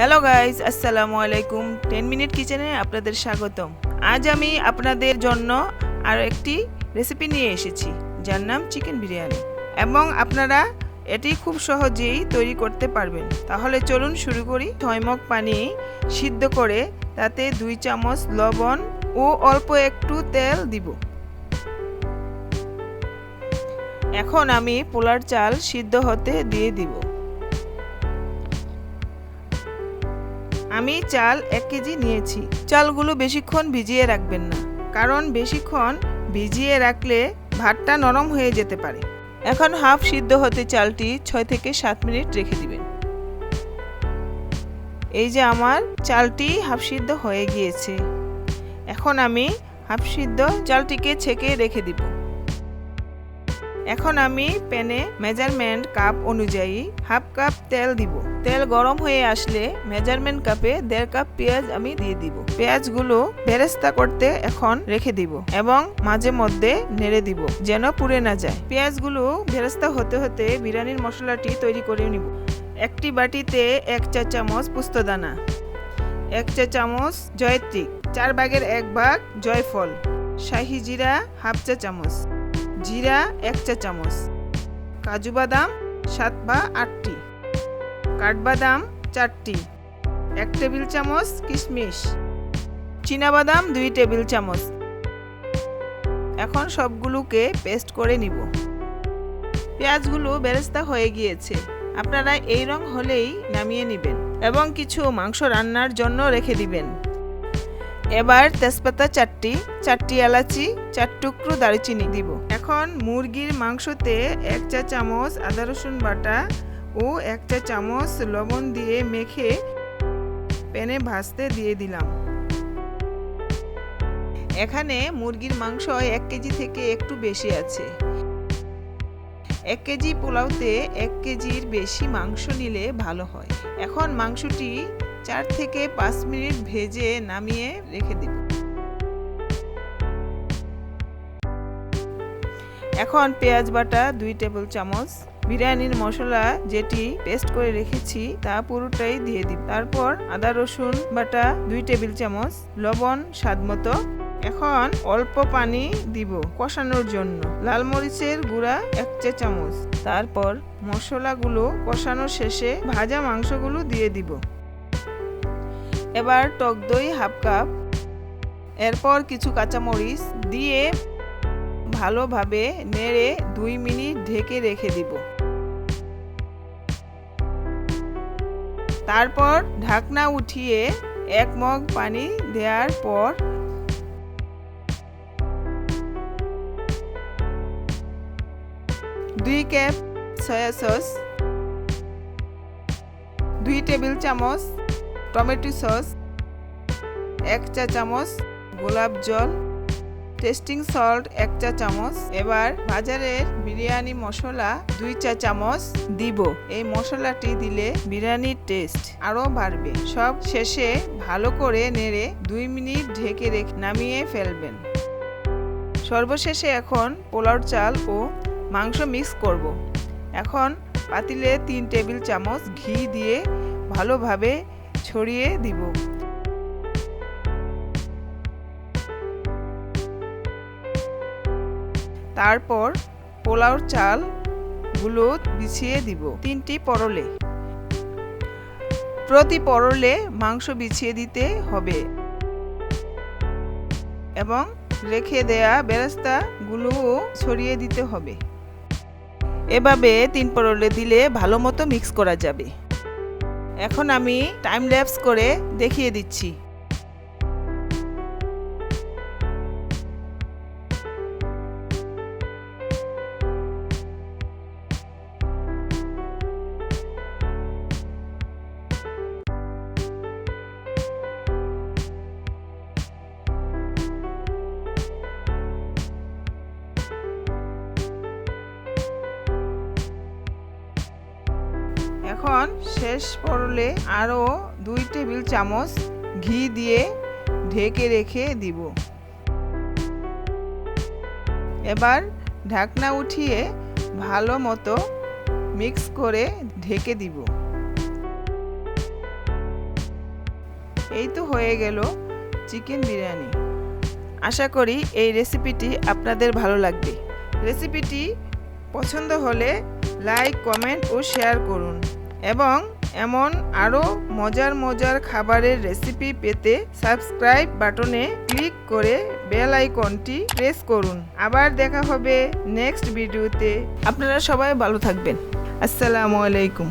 Hello guys আসসালামু আলাইকুম ten minute কিচেনে আপনাদের স্বাগতম। আজ আমি আপনাদের জন্য আরও একটি রেসিপি নিয়ে এসেছি, যার নাম চিকেন বিরিয়ানি। এবং আপনারা এটি খুব সহজেই তৈরি করতে পারবেন। তাহলে চলুন শুরু করি। ছয় মগ পানি সিদ্ধ করে তাতে দুই চামচ লবণ ও অল্প একটু তেল দিব। এখন আমি পোলার চাল সিদ্ধ হতে দিয়ে দিব। আমি চাল এক কেজি নিয়েছি। চালগুলো বেশিক্ষণ ভিজিয়ে রাখবেন না, কারণ বেশিক্ষণ ভিজিয়ে রাখলে ভাতটা নরম হয়ে যেতে পারে। এখন হাফ সিদ্ধ হতে চালটি ছয় থেকে সাত মিনিট রেখে দিবেন। এই যে আমার চালটি হাফ সিদ্ধ হয়ে গিয়েছে। এখন আমি হাফ সিদ্ধ চালটিকে ছেঁকে রেখে দিব। এখন আমি প্যানে মেজারমেন্ট কাপ অনুযায়ী হাফ কাপ তেল দিব। তেল গরম হয়ে আসলে মেজারমেন্ট কাপে দেড় কাপ পেঁয়াজ আমি দিয়ে দিব। পেঁয়াজগুলো বেরেস্তা করতে এখন রেখে দিব এবং মাঝে মধ্যে নেড়ে দিব যেন পুড়ে না যায়। পেঁয়াজগুলো বেরেস্তা হতে হতে বিরিয়ানির মশলাটি তৈরি করে নিব। একটি বাটিতে এক চা চামচ পুস্তদানা, এক চা চামচ জয়ত্রী, চার ভাগের এক ভাগ জয়ফল, শাহি জিরা হাফ চা চামচ। জিরা এক চা চামচ, কাজু বাদাম সাত বা আটটি, কাঠবাদাম চারটি, এক টেবিল চামচ কিশমিশ বাদাম দুই টেবিল চামচ। এখন সবগুলোকে পেস্ট করে নিব। পেঁয়াজগুলো বেরেস্তা হয়ে গিয়েছে। আপনারা এই রং হলেই নামিয়ে নেবেন এবং কিছু মাংস রান্নার জন্য রেখে দিবেন। এবার তেজপাতা চারটি চারটি এলাচি, চার টুকরো দারুচিনি দিব। এখন মুরগির মাংসতে এক চা চামচ আদা রসুন বাটা ও এক চা চামচ লবণ দিয়ে মেখে প্যানে ভাজতে দিয়ে দিলাম। এখানে মুরগির মাংস এক কেজি থেকে একটু বেশি আছে। এক কেজি পোলাওতে এক কেজির বেশি মাংস নিলে ভালো হয়। এখন মাংসটি চার থেকে পাঁচ মিনিট ভেজে নামিয়ে রেখে দিব। এখন পেঁয়াজ বাটা দুই টেবিল চামচ, বিরিয়ানির মশলা যেটি পেস্ট করে রেখেছি তা পুরোটাই দিয়ে দিব। তারপর আদা রসুন বাটা দুই টেবিল চামচ, লবণ স্বাদ মতো এখন অল্প পানি দিব কষানোর জন্য। লাল মরিচের গুঁড়া এক চা চামচ। তারপর মশলাগুলো কষানো শেষে ভাজা মাংসগুলো দিয়ে দিব। এবার টক দই হাফ কাপ। এরপর কিছু কাঁচামরিচ দিয়ে ভালোভাবে নেড়ে দুই মিনিট ঢেকে রেখে দিব। তারপর ঢাকনা উঠিয়ে এক মগ পানি দেওয়ার পর দুই ক্যাপ সয়া সস দুই টেবিল চামচ টমেটো সস এক চা চামচ গোলাপ জল টেস্টিং সল্ট এক চা চামচ। এবার বাজারের বিরিয়ানি মশলা দুই চা চামচ দিব। এই মশলাটি দিলে বিরিয়ানির টেস্ট আরও বাড়বে। সব শেষে ভালো করে নেড়ে দুই মিনিট ঢেকে রেখে নামিয়ে ফেলবেন। সর্বশেষে এখন পোলাও চাল ও মাংস মিক্স করব। এখন পাতিলে তিন টেবিল চামচ ঘি দিয়ে ভালোভাবে ছড়িয়ে দিব। তারপর পোলাওর চালগুলো বিছিয়ে দিব তিনটি পরলে। প্রতি পরলে মাংস বিছিয়ে দিতে হবে। এবং রেখে দেয়া বেরেস্তা গুলোও ছড়িয়ে দিতে হবে। এভাবে তিন পরলে দিলে ভালো মতো মিক্স করা যাবে। এখন আমি টাইম ল্যাপস করে দেখিয়ে দিচ্ছি। এখন শেষ পড়লে আরও দুই টেবিল চামচ ঘি দিয়ে ঢেকে রেখে দিব। এবার ঢাকনা উঠিয়ে ভালো মতো মিক্স করে ঢেকে দিব। এই তো হয়ে গেল চিকেন বিরিয়ানি। আশা করি এই রেসিপিটি আপনাদের ভালো লাগবে। রেসিপিটি পছন্দ হলে লাইক, কমেন্ট ও শেয়ার করুন। এবং এমন আরও মজার মজার খাবারের রেসিপি পেতে সাবস্ক্রাইব বাটনে ক্লিক করে বেল আইকনটি প্রেস করুন। আবার দেখা হবে নেক্সট ভিডিওতে। আপনারা সবাই ভালো থাকবেন। আসসালামু আলাইকুম।